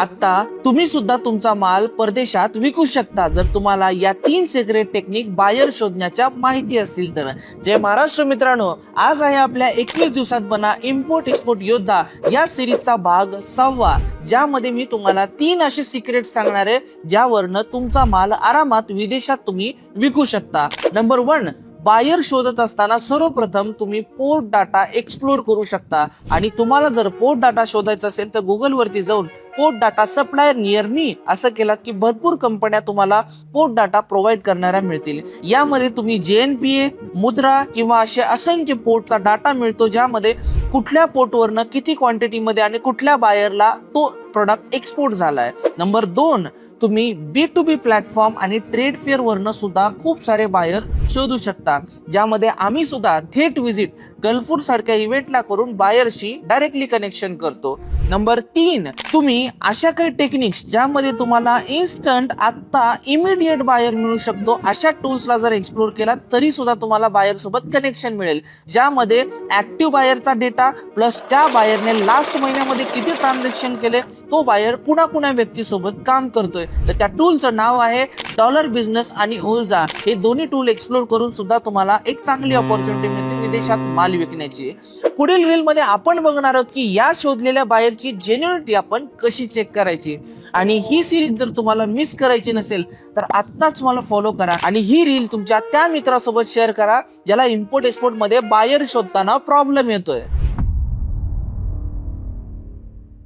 आता तुम्ही सुद्धा तुमचा माल परदेशात विकू शकता. जर तुम्हाला या तीन सिक्रेट टेक्निक बायर शोधण्याच्या माहिती असतील तर. जय महाराष्ट्र मित्रांनो आज आहे आपल्या एकवीस दिवसात बना इम्पोर्ट एक्सपोर्ट योद्धा या सिरीजचा भाग सहावा ज्यामध्ये मी तुम्हाला तीन असे सिक्रेट सांगणार आहे ज्यावरनं तुमचा माल आरामात विदेशात तुम्ही विकू शकता. नंबर वन बायर शोधत असताना सर्वप्रथम तुम्ही पोर्ट डाटा एक्सप्लोर करू शकता. आणि तुम्हाला जर पोर्ट डाटा शोधायचा असेल तर गुगलवरती जाऊन port data supplier near me असं केलात की भरपूर कंपन्या तुम्हाला पोर्ट डाटा प्रोव्हाइड करणाऱ्या मिळतील. यामध्ये तुम्ही जे एन पी ए मुद्रा किंवा असे असंख्य पोर्टचा डाटा मिळतो ज्यामध्ये कुठल्या पोर्टवरनं किती क्वांटिटीमध्ये आणि कुठल्या बायरला तो प्रोडक्ट एक्सपोर्ट झाला आहे नंबर दोन तुम्ही बी टू बी प्लॅटफॉर्म आणि ट्रेड फेअरवरनं सुद्धा खूप सारे बायर शोधू शकता. ज्यामध्ये आम्ही सुद्धा थेट विजिट गल्फूर सारख्या इव्हेंटला करून बायरशी डायरेक्टली कनेक्शन करतो. नंबर तीन तुम्ही अशा काही टेक्निक्स ज्यामध्ये तुम्हाला इन्स्टंट आत्ता इमिडिएट बायर मिळू शकतो अशा टूल्सला जर एक्सप्लोर केला तरी सुद्धा तुम्हाला बायर सोबत कनेक्शन मिळेल. ज्यामध्ये ऍक्टिव्ह बायरचा डेटा प्लस त्या बायरने लास्ट महिन्यामध्ये किती ट्रान्झॅक्शन केले तो बायर कुणा कुणा व्यक्तीसोबत काम करतोय. तर त्या टूलचं नाव आहे डॉलर बिझनेस आणि ओल्झा हे दोन्ही टूल एक्सप्लोर करून सुद्धा तुम्हाला एक चांगली ऑपॉर्च्युनिटी मिळते. विदेशात माल विकण्याची. पुढील रील मध्ये आपण बघणार आहोत की या शोधलेल्या बायरची जेन्युनिटी आपण कशी चेक करायची? आणि ही सिरीज जर तुम्हाला मिस करायची नसेल तर आत्ताच मला फॉलो करा आणि ही रील तुमच्या त्या मित्रासोबत शेअर करा ज्याला इम्पोर्ट एक्सपोर्टमध्ये बायर शोधताना प्रॉब्लेम येतोय.